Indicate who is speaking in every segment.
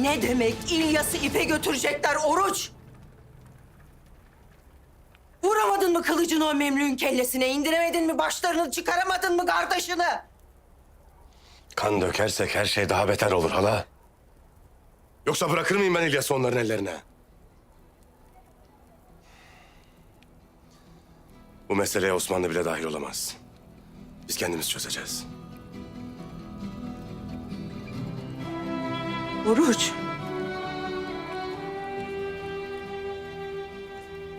Speaker 1: Ne demek İlyas'ı ipe götürecekler Oruç? Vuramadın mı kılıcını o memlüğün kellesine? indiremedin mi başlarını? Çıkaramadın mı kardeşini?
Speaker 2: Kan dökersek her şey daha beter olur hala. Yoksa bırakır mıyım ben İlyas'ı onların ellerine? Bu meseleye Osmanlı bile dahil olamaz. Biz kendimiz çözeceğiz.
Speaker 1: Oruç.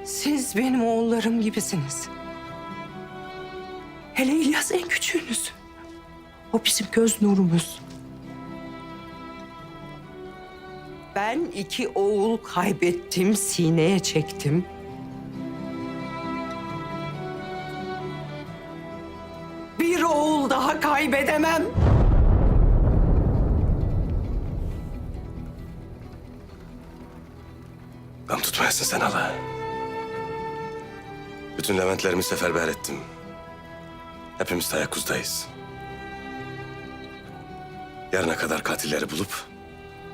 Speaker 1: Siz benim oğullarım gibisiniz. Hele İlyas en küçüğünüz. O bizim göz nurumuz. Ben iki oğul kaybettim, sineye çektim. Bir oğul daha kaybedemem.
Speaker 2: Gam tutmayasın sen hala. Bütün Leventlerimi seferber ettim. Hepimiz tayakkuzdayız. Yarına kadar katilleri bulup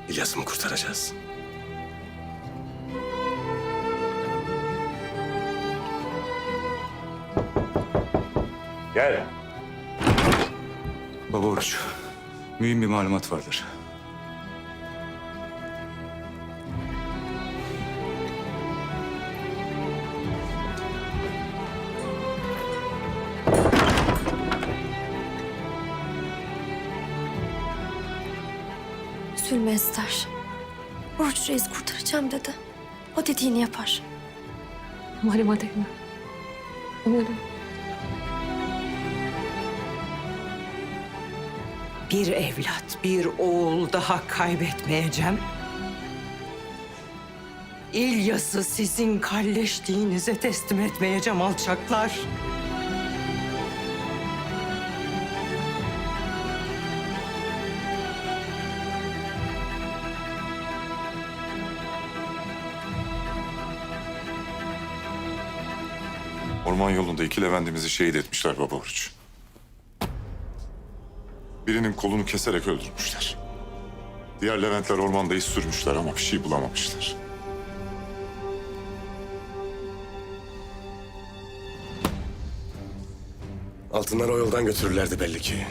Speaker 2: İlyas'ımı kurtaracağız. Gel.
Speaker 3: Baba Oruç, mühim bir malumat vardır.
Speaker 4: Sülmester. Oruç Reis kurtaracağım dedi. O dediğini yapar.
Speaker 5: Umarım Adem'e. Umarım.
Speaker 1: Bir evlat, bir oğul daha kaybetmeyeceğim. İlyas'ı sizin kalleşliğinize teslim etmeyeceğim alçaklar.
Speaker 6: Orman yolunda iki Levent'imizi şehit etmişler Baba Oruç. Birinin kolunu keserek öldürmüşler. Diğer Leventler ormanda iz sürmüşler ama bir şey bulamamışlar.
Speaker 2: Altınları o yoldan götürürlerdi belli ki.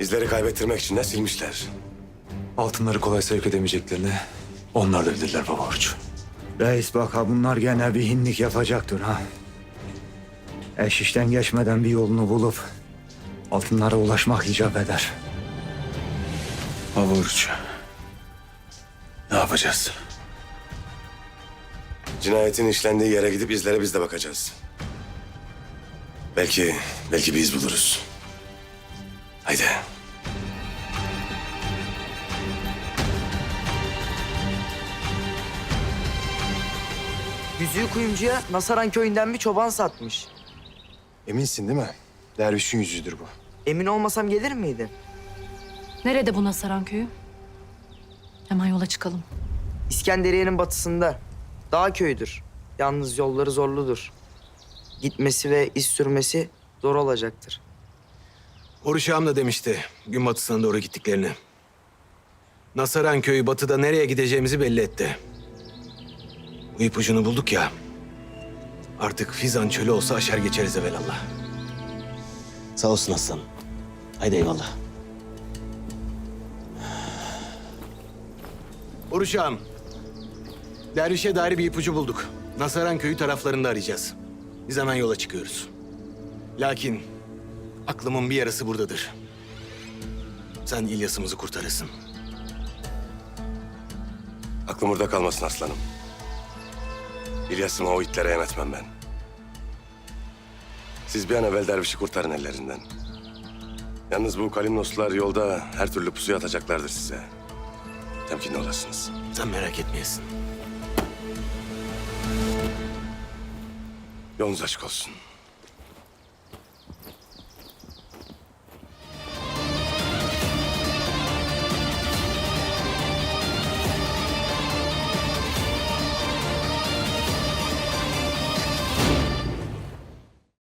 Speaker 2: İzleri kaybettirmek için de silmişler.
Speaker 3: Altınları kolay sevk edemeyeceklerini onlar da bilirler Baba Oruç.
Speaker 7: Reis bak ha bunlar gene bir hinlik yapacaktır ha. Eş işten geçmeden bir yolunu bulup altınlara ulaşmak icap eder.
Speaker 2: Baba Oruç. Ne yapacağız? Cinayetin işlendiği yere gidip izlere biz de bakacağız. Belki, belki bir iz buluruz. Haydi.
Speaker 8: Yüzüğü kuyumcuya Nasaran köyünden bir çoban satmış.
Speaker 9: Eminsin değil mi? Dervişin yüzüğüdür bu.
Speaker 8: Emin olmasam gelir miydin?
Speaker 5: Nerede bu Nasaran köyü? Hemen yola çıkalım.
Speaker 8: İskenderiye'nin batısında. Dağ köyüdür. Yalnız yolları zorludur. Gitmesi ve iz sürmesi zor olacaktır.
Speaker 9: Oruç ağam da demişti gün batısına doğru gittiklerini. Nasaran köyü batıda nereye gideceğimizi belli etti. Bu ipucunu bulduk ya. Artık Fizan çölü olsa aşar geçeriz evelallah.
Speaker 10: Sağ olsun Aslan. Haydi eyvallah.
Speaker 9: Oruç ağam. Dervişe dair bir ipucu bulduk. Nasaran köyü taraflarında arayacağız. Biz hemen yola çıkıyoruz. Lakin aklımın bir yarısı buradadır. Sen İlyas'ımızı kurtarırsın.
Speaker 2: Aklım burada kalmasın aslanım. İlyas'ımı o itlere yem etmem ben. Siz bir an evvel dervişi kurtarın ellerinden. Yalnız bu kalimnoslar yolda her türlü pusuya atacaklardır size. Temkinli olasınız.
Speaker 9: Sen merak etmeyesin.
Speaker 2: Yolunuz açık olsun.